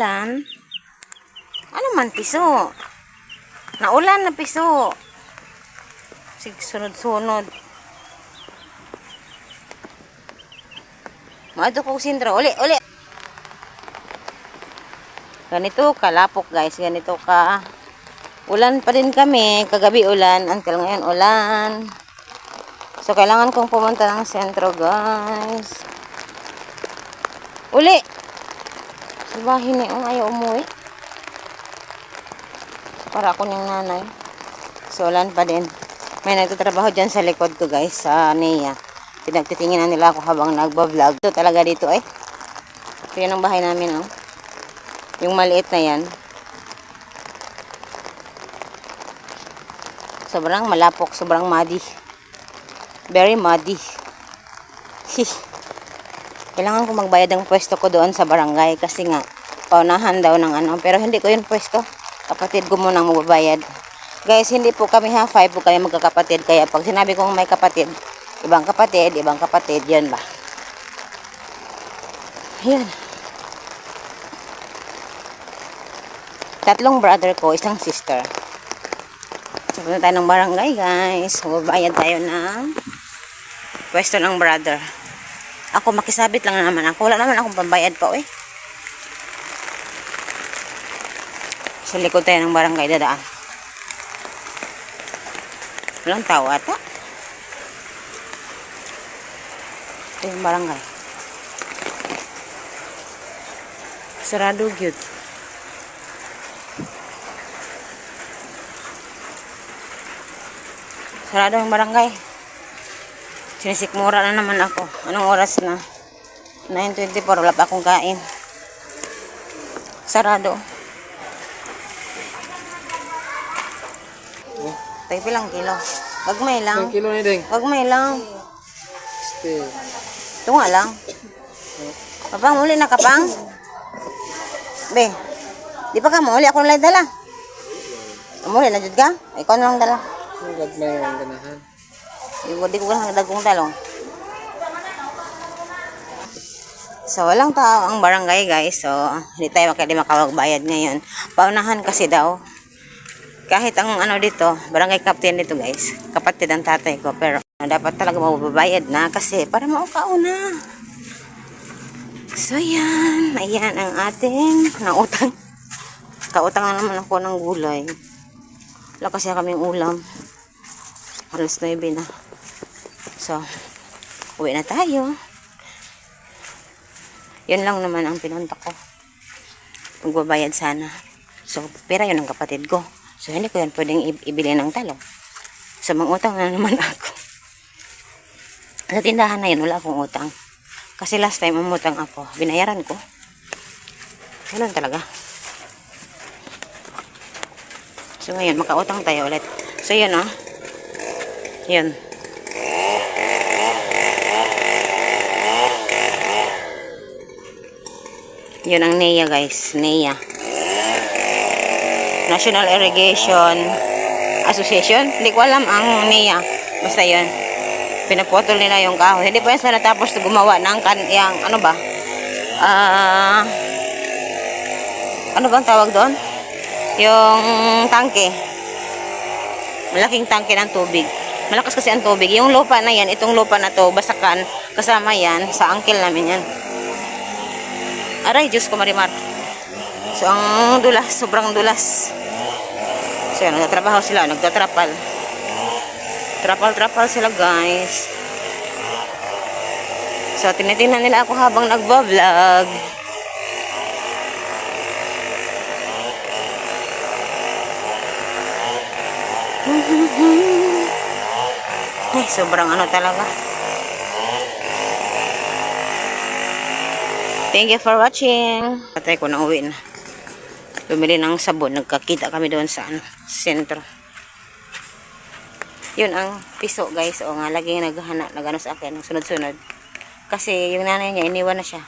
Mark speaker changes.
Speaker 1: Ulan? Ano man piso? Naulan na piso. Sig sunod-sunod. Maado ko sindro. Uli, uli. Ganito kalapok guys. Ganito ka. Ulan pa din kami. Kagabi ulan. Until ngayon ulan. So, kailangan kong pumunta ng sentro guys. Uli! Sabahin ni ang ayaw umuwi. Para ako niyang nanay. So, ulan pa din. May nagtatrabaho dyan sa likod ko guys, sa NEA. Pinagtitinginan nila ako habang nagba-vlog. Ito talaga dito eh. Ito yan ang bahay namin oh. Yung maliit na yan. Sobrang malapok, sobrang muddy. Very muddy. Kailangan ko magbayad ng pwesto ko doon sa barangay kasi nga paunahan daw ng ano. Pero hindi ko yun pwesto. Kapatid ko muna ang magbabayad. Guys, hindi po kami ha. Five po kami magkakapatid. Kaya pag sinabi kong may kapatid, ibang kapatid, ibang kapatid, yun ba? Yun. Tatlong brother ko, isang sister. Punta tayo ng barangay, guys. Magbabayad tayo ng pwesto ng brother. Ako, makisabit lang naman ako. Wala naman akong pambayad pa, eh. Sa likod tayo ng barangay dadaan. Walang tao ata. Ito yung barangay. Sarado gyud. Sarado yung barangay. Sinisikmura na naman ako. Anong oras na? 9.24. Wala pa akong kain. Sarado. Tayo pilang kilo. Wagmay lang.
Speaker 2: Ilang kilo ni Deng?
Speaker 1: Wagmay lang.
Speaker 2: Este,
Speaker 1: Ito nga lang. Kapang, muli na kapang. Be, di pa ka muli ako nalay dala. Muli na jud ka? Ikaw na lang dala.
Speaker 2: ang gagmay ang ganahan.
Speaker 1: Di ko, lang dagong talong. So, walang tao ang barangay, guys. So, hindi tayo makali makawagbayad ngayon. Paunahan kasi daw. Kahit ang ano dito, barangay captain dito, guys. Kapatid ang tatay ko. Pero, dapat talaga mababayad na kasi para maukauna. So, yan. Ayan ang ating nautang. Kautang na naman ako ng gulay. Wala kasi kaming ulam. Halos 9 na. So, uwi na tayo. Yun lang naman ang pinunta ko. Magbabayad sana. So, pera yun ng kapatid ko. So, hindi ko yan pwedeng ibili ng talong. So, mangutang na naman ako. Sa tindahan na yun, wala akong utang. Kasi last time umutang ako, binayaran ko. Ganun talaga. So, ngayon, makautang tayo ulit. So, yun, oh. Yun. Yun ang NEA guys. NEA. National Irrigation Association. Hindi ko alam ang NEA. Basta yun. Pinaputol nila yung kahoy. Hindi pa yan sila tapos gumawa ng kan yung, ano ba? Ah... ano bang tawag doon? Yung tangke. Malaking tangke ng tubig. Malakas kasi ang tubig. Yung lupa na yan, itong lupa na to, basakan, kasama yan, sa angkel namin yan. Aray, Diyos ko marimar. So, ang dulas, sobrang dulas. So, yan, nagtatrabaho sila, nagtatrapal. Trapal-trapal sila, guys. So, tinitingnan nila ako habang nagbablog. Ay, sobrang ano talaga. Thank you for watching. Patay ko na uwi na. Bumili ng sabon. Nagkakita kami doon sa ano, sentro. Yun ang piso guys. O nga, laging naghahanap. Nagano sa akin. Sunod-sunod. Kasi yung nanay niya, iniwan na siya.